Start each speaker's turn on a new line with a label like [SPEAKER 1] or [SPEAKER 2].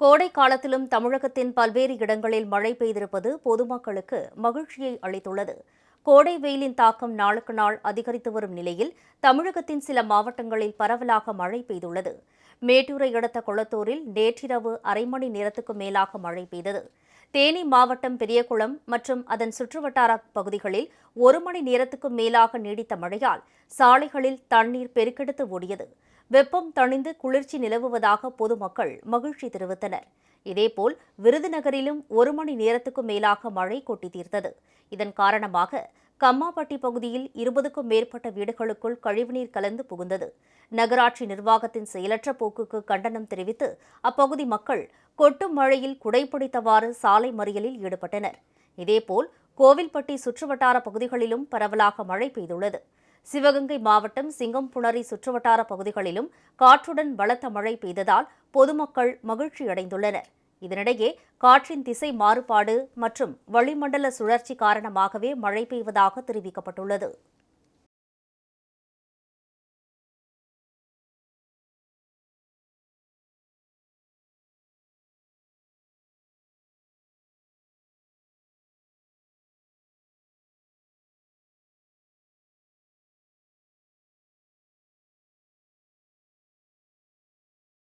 [SPEAKER 1] கோடை காலத்திலும் தமிழகத்தின் பல்வேறு இடங்களில் மழை பெய்திருப்பது பொதுமக்களுக்கு மகிழ்ச்சியை அளித்துள்ளது. கோடை வெயிலின் தாக்கம் நாளுக்கு நாள் அதிகரித்து வரும் நிலையில் தமிழகத்தின் சில மாவட்டங்களில் பரவலாக மழை பெய்துள்ளது. மேட்டூரை அடுத்த குளத்தூரில் நேற்றிரவு அரை மணி நேரத்துக்கு மேலாக மழை பெய்தது. தேனி மாவட்டம் பெரியகுளம் மற்றும் அதன் சுற்றுவட்டார பகுதிகளில் ஒரு மணி நேரத்துக்கும் மேலாக நீடித்த மழையால் சாலைகளில் தண்ணீர் பெருக்கெடுத்து ஓடியது. வெப்பம் தணிந்து குளிர்ச்சி நிலவுவதாக பொதுமக்கள் மகிழ்ச்சி தெரிவித்தனர். இதேபோல் விருதுநகரிலும் ஒரு மணி நேரத்துக்கும் மேலாக மழை கொட்டி தீர்த்தது. இதன் காரணமாக கம்மாப்பட்டி பகுதியில் இருபதுக்கும் மேற்பட்ட வீடுகளுக்குள் கழிவுநீர் கலந்து புகுந்தது. நகராட்சி நிர்வாகத்தின் செயலற்ற போக்குக்கு கண்டனம் தெரிவித்து அப்பகுதி மக்கள் கொட்டும் மழையில் குடைப்பிடித்தவாறு சாலை மறியலில் ஈடுபட்டனர். இதேபோல் கோவில்பட்டி சுற்றுவட்டார பகுதிகளிலும் பரவலாக மழை பெய்துள்ளது. சிவகங்கை மாவட்டம் சிங்கம்புணரி சுற்றுவட்டார பகுதிகளிலும் காற்றுடன் பலத்த மழை பெய்ததால் பொதுமக்கள் மகிழ்ச்சியடைந்துள்ளனர். இதனிடையே காற்றின் திசை மாறுபாடு மற்றும் வளிமண்டல சுழற்சி காரணமாகவே மழை பெய்வதாக தெரிவிக்கப்பட்டுள்ளது.